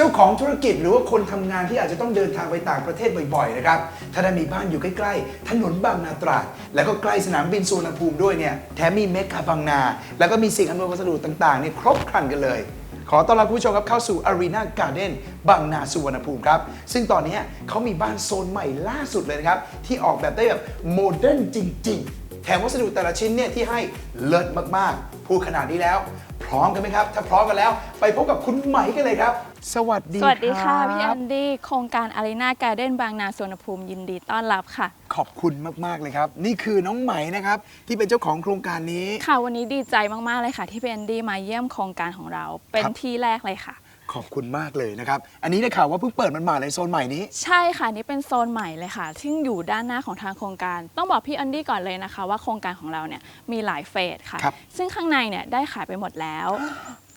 เจ้าของธุรกิจหรือว่าคนทำงานที่อาจจะต้องเดินทางไปต่างประเทศบ่อยๆนะครับถ้าได้มีบ้านอยู่ใกล้ๆ ถนนบางนาตราด แล้วก็ใกล้สนามบินสุวรรณภูมิด้วยเนี่ยแถมมีเมกาบางนา แล้วก็มีสิ่งอำนวยความสะดวกต่างๆเนี่ยครบครันกันเลยขอต้อนรับคุณผู้ชมครับเข้าสู่ Arena Garden บางนาสุวรรณภูมิครับ ซึ่งตอนนี้เขามีบ้านโซนใหม่ล่าสุดเลยนะครับ ที่ออกแบบได้แบบโมเดิร์นจริง ๆ แถมวัสดุแต่ละชิ้นเนี่ยที่ให้เลิศมาก ๆ พูดขนาดนี้แล้ว พร้อมกันไหมครับ ถ้าพร้อมกันแล้ว ไปพบกับคุณไหมกันเลยครับ สวัสดีสวัสดีค่ะรับพี่แอนดี้ โครงการอารีนาการ์เด้นบางนาสวนภูมิยินดีต้อนรับค่ะ ขอบคุณมากๆเลยครับ นี่คือน้องไหมนะครับ ที่เป็นเจ้าของโครงการนี้ ค่ะวันนี้ดีใจมากๆเลยค่ะ ที่พี่แอนดี้มาเยี่ยมโครงการของเรา เป็นครับที่แรกเลยค่ะ ขอบคุณมากเลยนะครับ อันนี้ได้ข่าวว่าเพิ่งเปิดมันมาในโซนใหม่นี้ ใช่ค่ะนี่เป็นโซนใหม่เลยค่ะ ซึ่งอยู่ด้านหน้าของทางโครงการ ต้องบอกพี่แอนดี้ก่อนเลยนะคะ ว่าโครงการของเราเนี่ยมีหลายเฟสค่ะ ครับ ซึ่งข้างในเนี่ยได้ขายไปหมดแล้ว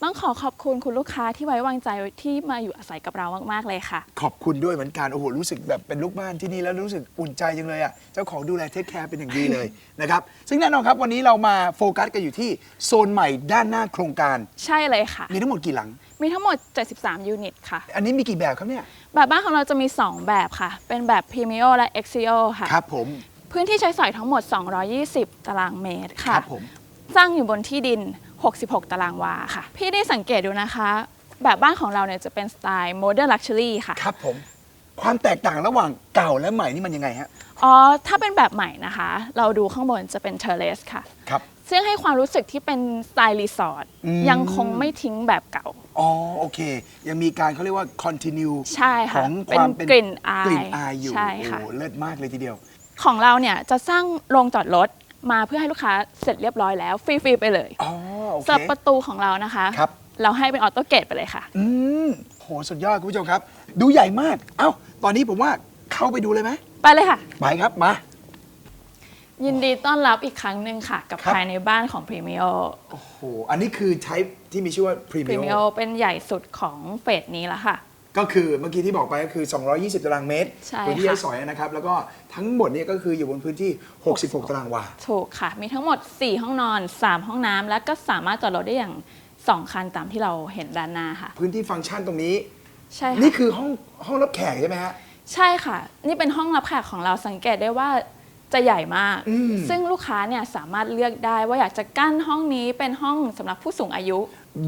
ต้องขอขอบ คุณคุณลูกค้าที่ไว้วางใจที่มาอยู่อาศัยกับเรามากๆเลยค่ะ ขอบคุณด้วยเหมือนกันโอ้โหรู้สึกแบบเป็นลูกบ้านที่นี่แล้วรู้สึกอุ่นใจจังเลยอะเจ้าของดูแลเทคแคร์เป็นอย่างดีเลย นะครับซึ่งแน่นอนครับวันนี้เรามาโฟกัสกันอยู่ที่โซนใหม่ด้านหน้าโครงการ ใช่เลยค่ะ มีทั้งหมดกี่หลัง มีทั้งหมด 73 ยูนิตค่ะ อันนี้มีกี่แบบครับเนี่ยแบบบ้านของเราจะมี 2 แบบค่ะ เป็นแบบ p r e m i o และ e x i o ค่ะ ครับผม พื้นที่ใช้สอยทั้งหมด 220 ตารางเมตรคค่ะรับผมสร้างอยู่บนที่ดิน 66 ตารางวาค่ะ พี่ได้สังเกตดูนะคะ แบบบ้านของเราเนี่ยจะเป็นสไตล์ modern luxury ค่ะ ครับผม ความแตกต่างระหว่างเก่าและใหม่นี่มันยังไงฮะ อ๋อ ถ้าเป็นแบบใหม่นะคะ เราดูข้างบนจะเป็น terrace ค่ะ ครับ ซึ่งให้ความรู้สึกที่เป็นสไตล์รีสอร์ทอืม ยังคงไม่ทิ้งแบบเก่า อ๋อโอเค ยังมีการเขาเรียกว่า continue ใช่ขค่ะองคเป็นวามเป็นกลิ่นอายกลิ่นอายอยู่ใช่โอ้ค่ะเลิศมากเลยทีเดียว ของเราเนี่ยจะสร้างโรงจอดรถมาเพื่อให้ลูกค้าเสร็จเรียบร้อยแล้วฟรีๆไปเลย อ๋อ โอเค สำหรับประตูของเรานะคะครับ เราให้เป็นออโต้เกตไปเลยค่ะ อืมโหสุดยอดคุณผู้ชมครับ ดูใหญ่มาก เอ้า ตอนนี้ผมว่าเข้าไปดูเลยไหมไปเลยค่ะ ไปครับมา ยินดีต้อนรับอีกครั้งหนึ่งค่ะ กับครับ ภายในบ้านของ p r e m i o โอ้โหอันนี้คือใช้ที่มีชื่อว่า p r e m i Premium o เป็นใหญ่สุดของเฟสนี้แล้วค่ะ ก็คือเมื่อกี้ที่บอกไปก็คือ 220 ตารางเมตรใช่พื้นที่ค่ะให้สอยนะครับ แล้วก็ทั้งหมดเนี่ยก็คืออยู่บนพื้นที่ 66 ตารางวา ถูกค่ะ มีทั้งหมด 4 ห้องนอน 3 ห้องน้ำ และก็สามารถจอดรถได้อย่าง 2 คันตามที่เราเห็นด้านหน้าค่ะ พื้นที่ฟังก์ชันตรงนี้ ใช่นี่ค่ะ คือห้องห้องรับแขกใช่ไหมฮะ ใช่ค่ะ นี่เป็นห้องรับแขกของเราสังเกตได้ว่าจะใหญ่มาก อืม ซึ่งลูกค้าเนี่ยสามารถเลือกได้ว่าอยากจะกั้นห้องนี้เป็นห้องสำหรับผู้สูงอายุ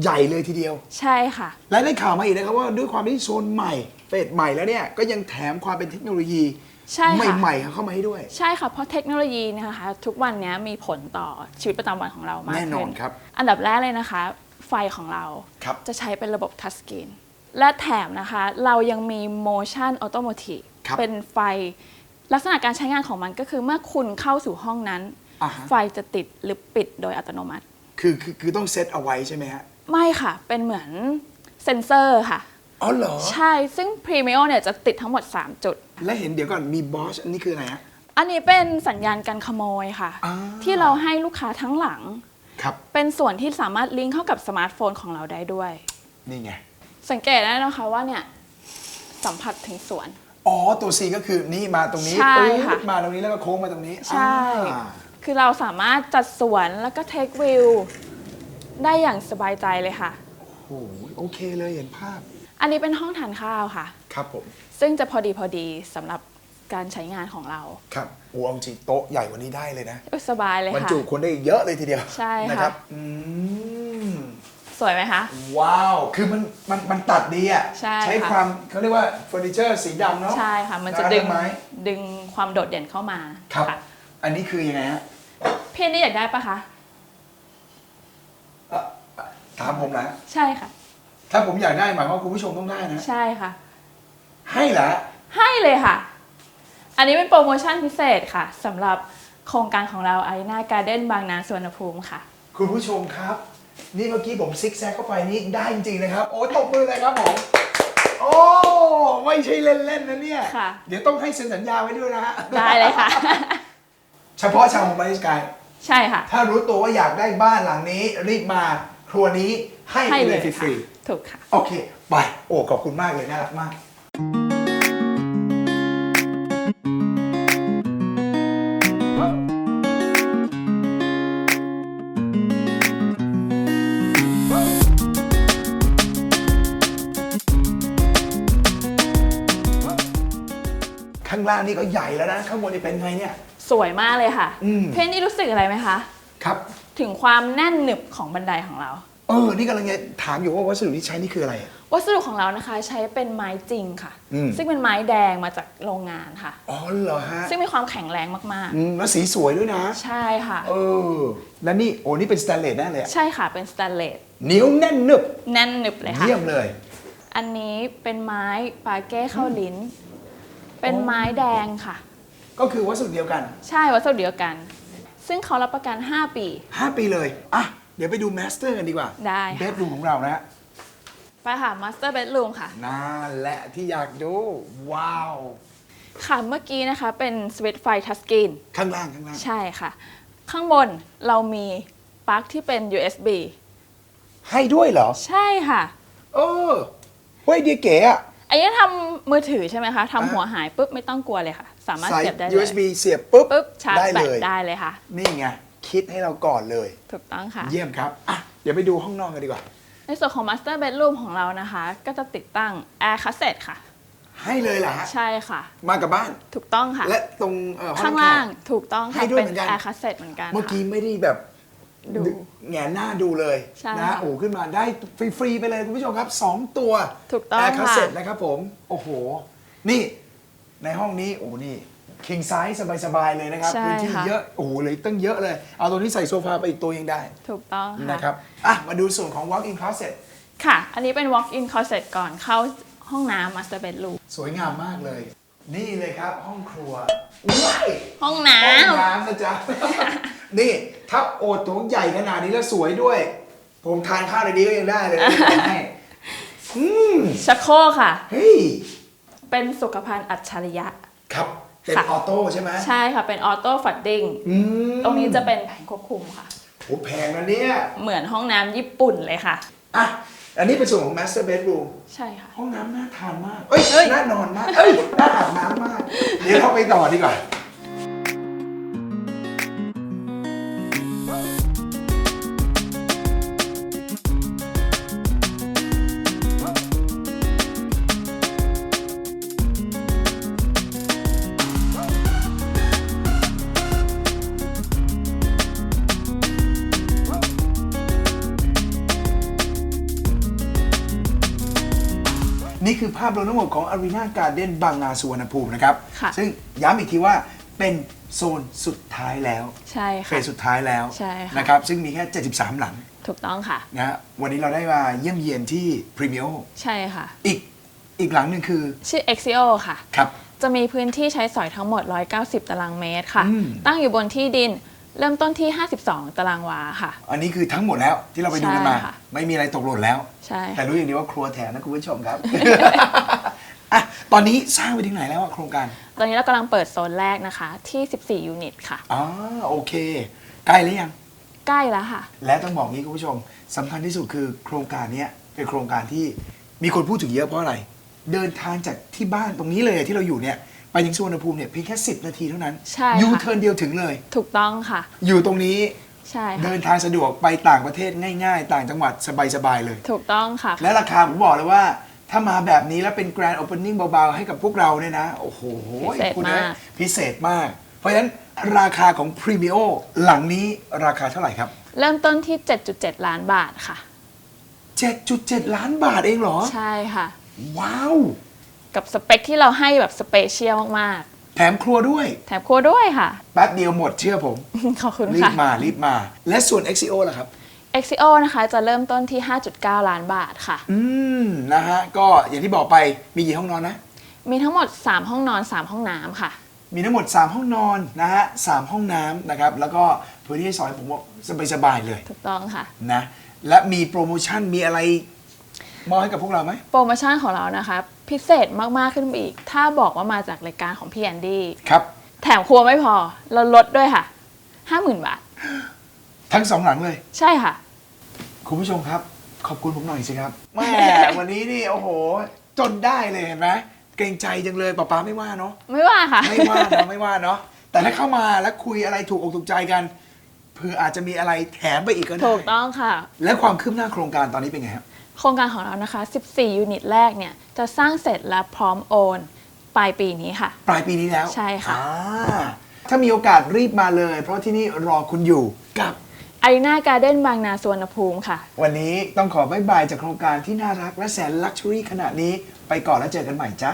ใหญ่เลยทีเดียว ใช่ค่ะ และได้ข่าวมาอีกนะครับว่าด้วยความที่โซนใหม่เฟสใหม่แล้วเนี่ยก็ยังแถมความเป็นเทคโนโลยีใช่ค่ะ ใหม่ๆเข้ามาให้ด้วย ใช่ค่ะ เพราะเทคโนโลยีเนยนะคะทุกวันนี้มีผลต่อชีวิตประจำวันของเรามากแน่นอนขึ้ครับ อันดับแรกเลยนะคะ ไฟของเราครับ จะใช้เป็นระบบทัชสกรีนและแถมนะคะ เรายังมี motion automotive ครับ เป็นไฟลักษณะการใช้งานของมันก็คือเมื่อคุณเข้าสู่ห้องนั้น อ่าฮะไฟจะติดหรือปิดโดยอัตโนมัติ คือคือคือต้องเซตเอาไว้ใช่ไหมฮะ ไม่ค่ะ เป็นเหมือนเซนเซอร์ค่ะ อ๋อเหรอ ใช่ ซึ่ง Premio เนี่ยจะติดทั้งหมด 3 จุด และเห็นเดี๋ยวก่อนมีบอสอันนี้คืออะไรฮะ อันนี้เป็นสัญญาณการขโมยค่ะ อ่า ที่เราให้ลูกค้าทั้งหลัง ครับ เป็นส่วนที่สามารถลิงก์เข้ากับสมาร์ทโฟนของเราได้ด้วย นี่ไง สังเกตได้นะคะว่าเนี่ยสัมผัสถึงสวน อ๋อ ตัว C ก็คือนี่มาตรงนี้ใช่ปึ๊บค่ะมาตรงนี้แล้วก็โค้งมาตรงนี้ใช่ อ่าคือเราสามารถจัดสวนแล้วก็เทควิว ได้อย่างสบายใจเลยค่ะ โอ้โหโอเคเลยเห็นภาพอันนี้เป็นห้องทานข้าวค่ะ ครับผมซึ่งจะพอดีพอดีสำหรับการใช้งานของเราครับโอ้เอาจริงโต๊ะใหญ่กว่านี้ได้เลยนะอุ๊ยสบายเลยบรรค่ะ จุคนได้เยอะเลยทีเดียวใช่ค่ะ นะครับอืมสวยไหมคะ ว้าวคือมันมันมันตัดดีอะใช่ค่ะ ความเขาเรียกว่าเฟอร์นิเจอร์สีดำเนาะใช่ค่ะ มันจะร้าดึงไม้ดึงความโดดเด่นเข้ามาครับค่ะอันนี้คือยังไงฮะ พี่นี่อยากได้ปะคะเอ่อ ถามผมนะใช่ค่ะ ถ้าผมอยากได้หมายความว่าคุณผู้ชมต้องได้นะ ใช่ค่ะ ให้เหรอให้เลยค่ะ อันนี้เป็นโปรโมชั่นพิเศษค่ะสำหรับโครงการของเราไอนาการ์เด้นบางนาสวนภูมิค่ะ คุณผู้ชมครับ นี่เมื่อกี้ผมซิกแซกเข้าไปนี่ได้จริงๆนะครับ โอ้ตบมือเลยครับผมโอ้ไม่ใช่เล่นๆนะเนี่ย ค่ะ เดี๋ยวต้องให้เซ็นสัญญาไว้ด้วยนะฮะได้เลยค่ะ เฉพาะชาวของบริสกาย ใช่ค่ะ ถ้ารู้ตัวว่าอยากได้บ้านหลังนี้รีบมา ครัวนี้ให้ให้เลยฟรีถูกค่ะโอเค ไป โอ้ขอบคุณมากเลยน่ารักมาก ข้างล่างนี่ก็ใหญ่แล้วนะ ข้างบนนี่เป็นไงเนี่ย สวยมากเลยค่ะเพนนี่รู้สึกอะไรไหมคะ ครับ ถึงความแน่นหนึบของบันไดของเรา เออ นี่กำลังจะถามอยู่ว่าวัสดุที่ใช้นี่คืออะไรอะวัสดุของเรานะคะใช้เป็นไม้จริงค่ะ อืม ซึ่งเป็นไม้แดงมาจากโรงงานค่ะ อ๋อเหรอฮะซึ่งมีความแข็งแรงมากอืมแล้วสีสวยด้วยนะ ๆ ใช่ค่ะ เออ แล้วนี่ โอ้นี่เป็นสแตนเลสแน่เลยอะใช่ค่ะเป็นสแตนเลสเหนียวแน่นหนึบแน่นหนึบเลยค่ะ เยี่ยมเลย อันนี้เป็นไม้ปาเก้เข้าลิ้น เป็นไม้แดงค่ะ ก็คือวัสดุเดียวกัน ใช่วัสดุเดียวกัน ซึ่งเขารับประกัน 5 ปี 5 ปีเลย อะ เดี๋ยวไปดูแมสเตอร์กันดีกว่าได้เบค่ะดรูมของเรานะฮะไปค่ะมาสเตอร์เบดรูมค่ะ นั่นแหละที่อยากดู ว้าว ค่ะเมื่อกี้นะคะเป็นสวิตช์ไฟทัชสกรีนข้างล่างข้างล่าง ใช่ค่ะ ข้างบนเรามีปลั๊กที่เป็น USB ให้ด้วยเหรอ ใช่ค่ะ เออเฮ้ยดีเก๋อะ อันนี้ทำมือถือใช่ไหมคะอ่าทำหัวหายปุ๊บไม่ต้องกลัวเลยค่ะ สามารถใส่เสียบได้เลย USB เสียบปุ๊บปุ๊บชาร์จได้แบเลตย ได้เลยค่ะ นี่ไง คิดให้เราก่อนเลย ถูกต้องค่ะ เยี่ยมครับอะเดี๋ยวไปดูห้องนอนกันดีกว่า ในส่วนของ Master Bedroom ของเรานะคะ ก็จะติดตั้ง Air Cassette ค่ะ ให้เลยเหรอฮะใช่ค่ะ มากับบ้าน ถูกต้องค่ะ และตรงเอ่อห้ข้าองงแขล่างกถูกต้องค่ะให้ด้วยเป็น เหมือนกัน Air Cassette เหมือนกันเมื่อกี้ค่ะไม่ได้แบบดูแงนหน้าดูเลยใช่นะค่ะ โอ้ขึ้นมาได้ฟรี ๆ ไปเลยคุณผู้ชมครับ 2 ตัวถูกต้องแอร์คาค่ะ เซ็ตนะครับผม โอ้โห นี่ ในห้องนี้โอ้นี่คิงไซส์สบายๆเลยนะครับใช่พื้นที่ค่ะ เยอะโอ้โหเลยตั้งเยอะเลย เอาตัวนี้ใส่โซฟาไปอีกตัวยังได้ถูกต้องค่ะนะครับอะมาดูส่วนของ walk-in closet ค่ะ อันนี้เป็น Walk-in Closet ก่อนเข้าห้องน้ำ Master Bedroom สวยงามมากเลย นี่เลยครับห้องครัวว้ายห้องน้ห้องน้ำนะจ๊ะ นี่ถ้าโอดโถงใหญ่ขนาดนี้แล้วสวยด้วย ผมทานข้าวในนี้ก็ยังได้เลยนะบอกให้อืมำชักโครกค่ะ เฮ้ย เป็นสุขภัณฑ์อัจฉริยะ ครับ เป็นค่ะ ออโต้ใช่ไหมใช่ค่ะเป็นออโต้ฟัดดิ้งอืมตรงนี้จะเป็นแผงควบคุมค่ะ โหแพงนะเนี่ย เหมือนห้องน้ำญี่ปุ่นเลยค่ะ อะ อันนี้เป็นส่วนของ master bedroom ใช่ค่ะ ห้องน้ำน่าทานมาก เอ้ยเฮ้ยน่านอนมาก เอ้ย น่าอาบน้ำมาก เดี๋ยวเราไปต่อดีกว่า นี่คือภาพรวมทั้งหมดของ Arena Garden บางนาสุวรรณภูมินะครับ ค่ะ ซึ่งย้ำอีกทีว่าเป็นโซนสุดท้ายแล้วใช่เฟค่ะ สสุดท้ายแล้วใช่ค่ะ นะครับ ซึ่งมีแค่ 73 หลังถูกต้องค่ะ นะฮะวันนี้เราได้มาเยี่ยมเยียนที่ Premio ใช่ค่ะ อีกอีกหลังหนึ่งคือชื่อ Exio ค่ะ ครับ จะมีพื้นที่ใช้สอยทั้งหมด 190 ตารางเมตรค่ะ อืม ตั้งอยู่บนที่ดินเริ่มต้นที่ 52 ตารางวาค่ะ อันนี้คือทั้งหมดแล้วที่เราไปดูกันมา ใช่ค่ะ ไม่มีอะไรตกหล่นแล้ว ใช่ แต่ค่ะรู้อย่างเดียวว่าครัวแถมนะคุณผู้ชมครับ อะตอนนี้สร้างไปถึงไหนแล้วอะโครงการ ตอนนี้เรากำลังเปิดโซนแรกนะคะ ที่ 14 ยูนิตค่ะ อ๋อโอเค ใกล้หรือยัง ใกล้แล้วค่ะ และต้องบอกงี้คุณผู้ชมสำคัญที่สุดคือโครงการเนี้ยเป็นโครงการที่มีคนพูดถึงเยอะเพราะอะไร เดินทางจากที่บ้านตรงนี้เลยที่เราอยู่เนี่ยไปถึงสุวรรณภูมิเนี่ยเพียงแค่ 10 นาทีเท่านั้น ใช่ค่ะ ยูเทิร์นเดียวถึงเลย ถูกต้องค่ะ อยู่ตรงนี้ ใช่ค่ะเดินทางสะดวกไปต่างประเทศง่าย ๆ ต่างจังหวัดสบายๆเลย ถูกต้องค่ะ และราคาผมบอกเลยว่า ถ้ามาแบบนี้แล้วเป็นแกรนด์โอเพนนิ่งเบา ๆ ให้กับพวกเราเนี่ยนะ โอ้โหพิเศษคุณมากอ้ยพิเศษมาก เพราะฉะนั้นราคาของพรีเมียหลังนี้ราคาเท่าไหร่ครับ เริ่มต้นที่ 7.7 ล้านบาทค่ะ 7.7 ล้านบาทเองเหรอ ใช่ค่ะ ว้าว กับสเปคที่เราให้แบบสเปเชียลมาก แถมครัวด้วยๆแถมครัวด้วยค่ะ แป๊บเดียวหมดเชื่อผม ขอบคุณรีค่ะบมา รีบมา และส่วน XCO ล่ะครับ Exio นะคะจะเริ่มต้นที่ 5.9 ล้านบาทค่ะ อืม นะฮะ ก็อย่างที่บอกไปมีกี่ห้องนอนนะ มีทั้งหมด 3 ห้องนอน 3 ห้องน้ำค่ะ มีทั้งหมด 3 ห้องนอนนะฮะสามห้องน้ำนะครับ แล้วก็พื้นที่ให้สอยผมว่าสบายๆเลยถูกต้องค่ะ นะ และมีโปรโมชั่นมีอะไรมอบให้กับพวกเราไหม โปรโมชั่นของเรานะคะ พิเศษมาก ๆ ขึ้นไปอีก ถ้าบอกว่ามาจากรายการของพี่แอนดี้ ครับ แถมครัวไม่พอ เราลดด้วยค่ะ50,000บาท ทั้งสองหลังเลย ใช่ค่ะ คุณผู้ชมครับ ขอบคุณผมหน่อยสิครับแหม่ วันนี้นี่ โอ้โห จนได้เลยเห็นไหมเกรงใจจังเลยป้าป๊าไม่ว่าเนาะ ไม่ว่าค่ะ ไม่ว่าเนาะไม่ว่าเนาะ แต่ถ้าเข้ามาแล้วคุยอะไรถูกอกถูกใจกันเพื่ออาจจะมีอะไรแถมไปอีกก็ได้ ถูกต้องค่ะ และความคืบหน้าโครงการตอนนี้เป็นไงครับ โครงการของเรานะคะ 14 ยูนิตแรกเนี่ยจะสร้างเสร็จและพร้อมโอนปลายปีนี้ค่ะ ปลายปีนี้แล้วใช่ค่ะ อ่าถ้ามีโอกาสรีบมาเลย เพราะที่นี่รอคุณอยู่กับ อารีนาการ์เด้นบางนาสวนภูมิค่ะ วันนี้ต้องขอบายบายจากโครงการที่น่ารักและแสนลักชัวรี่ขนาดนี้ไปก่อนแล้วเจอกันใหม่จ้า